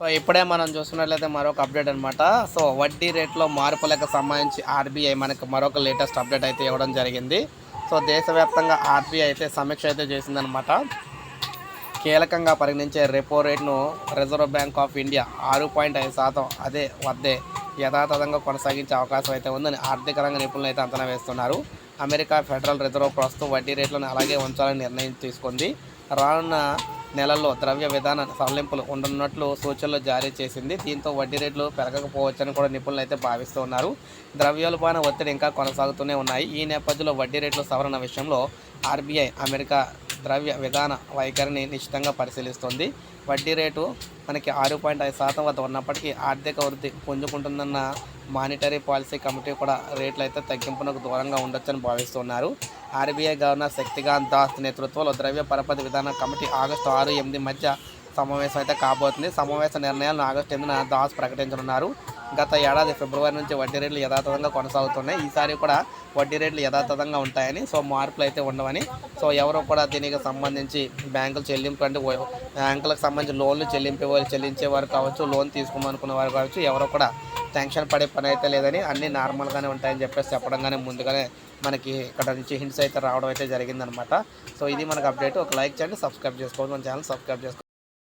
So ఇప్పుడే మనం చూసుకున్నట్లయితే మరొక అప్డేట్ అనమాట సో వడ్డీ రేట్లో మార్పులకు సంబంధించి ఆర్బీఐ మనకు మరొక లేటెస్ట్ అప్డేట్ అయితే ఇవ్వడం జరిగింది. సో దేశవ్యాప్తంగా ఆర్బీఐ అయితే సమీక్ష అయితే చేసిందనమాట కీలకంగా పరిగణించే రెపో రేట్ను రిజర్వ్ బ్యాంక్ ఆఫ్ ఇండియా ఆరు పాయింట్ ఐదు శాతం అదే వద్దే యథాతథంగా కొనసాగించే అవకాశం అయితే ఉందని ఆర్థిక రంగ నిపుణులు అయితే అంచనా వేస్తున్నారు. అమెరికా ఫెడరల్ రిజర్వ్ ప్రస్తుతం వడ్డీ రేట్లను అలాగే ఉంచాలని నిర్ణయం తీసుకుంది. రానున్న నెలల్లో ద్రవ్య విధాన సడలింపులు ఉండనున్నట్లు సూచనలు జారీ చేసింది. దీంతో వడ్డీ రేట్లు పెరగకపోవచ్చని కూడా నిపుణులు అయితే భావిస్తూ ఉన్నారు. ద్రవ్యోల్బణ ఒత్తిడి ఇంకా కొనసాగుతూనే ఉన్నాయి. ఈ నేపథ్యంలో వడ్డీ రేట్లు సవరణ విషయంలో ఆర్బీఐ అమెరికా ద్రవ్య విధాన వైఖరిని నిశ్చితంగా పరిశీలిస్తుంది. వడ్డీ రేటు మనకి ఆరు పాయింట్ ఐదు శాతం వద్ద ఉన్నప్పటికీ ఆర్థిక వృద్ధి పుంజుకుంటుందన్న మానిటరీ పాలసీ కమిటీ కూడా రేట్లు అయితే తగ్గింపునకు దూరంగా ఉండొచ్చని భావిస్తున్నారు. ఆర్బీఐ గవర్నర్ శక్తికాంత్ దాస్ నేతృత్వంలో ద్రవ్య పరపతి విధాన కమిటీ ఆగస్టు ఆరు ఎనిమిది మధ్య సమావేశం అయితే కాబోతుంది. సమావేశ నిర్ణయాలను ఆగస్టు ఎనిమిదిన దాస్ ప్రకటించనున్నారు. గత ఏడాది ఫిబ్రవరి నుంచి వడ్డీ రేట్లు యథాతథంగా కొనసాగుతున్నాయి. ఈసారి కూడా వడ్డీ రేట్లు యథాతథంగా ఉంటాయని సో మార్పులు అయితే ఉండవని సో ఎవరు కూడా దీనికి సంబంధించి బ్యాంకులు చెల్లింపు అంటే బ్యాంకులకు సంబంధించి లోన్లు చెల్లింపే వారు చెల్లించే వారు కావచ్చు లోన్ తీసుకోమనుకునే వారు కావచ్చు ఎవరు కూడా టెన్షన్ పడే పని అయితే లేదని అన్నీ నార్మల్గానే ఉంటాయని చెప్పేసి చెప్పడంగానే ముందుగానే మనకి ఇక్కడ నుంచి హింట్స్ అయితే రావడం అయితే జరిగిందనమాట. సో ఇది మనకు అప్డేట్. ఒక లైక్ చేయండి సబ్స్క్రైబ్ చేసుకోండి మన ఛానల్ సబ్స్క్రైబ్ చేసుకోండి.